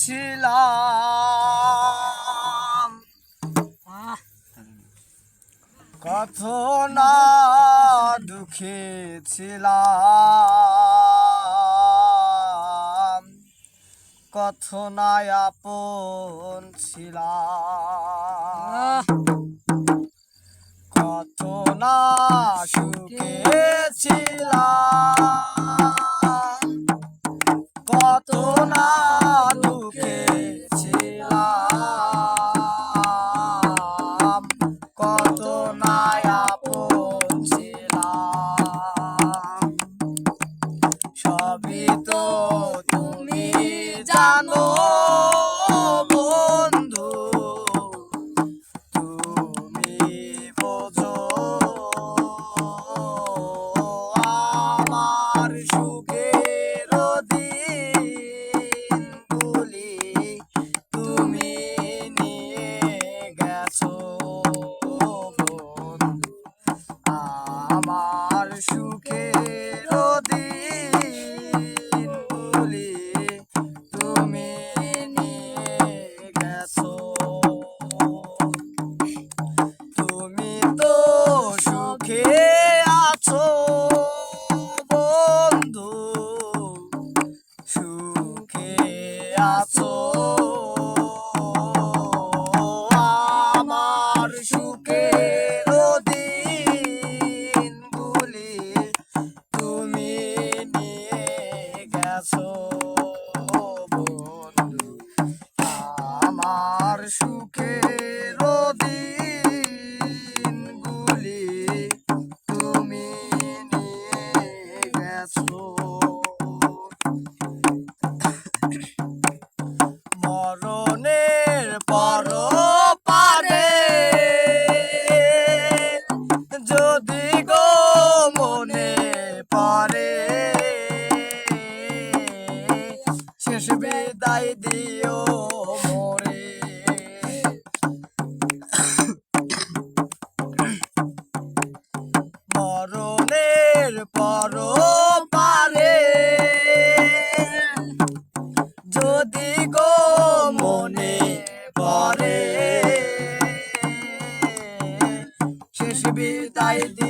ছিলাম কত না দুঃখে ছিলাম। কত না আপন ছিলাম। I'm Lord. So. তাই দি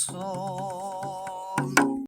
soul.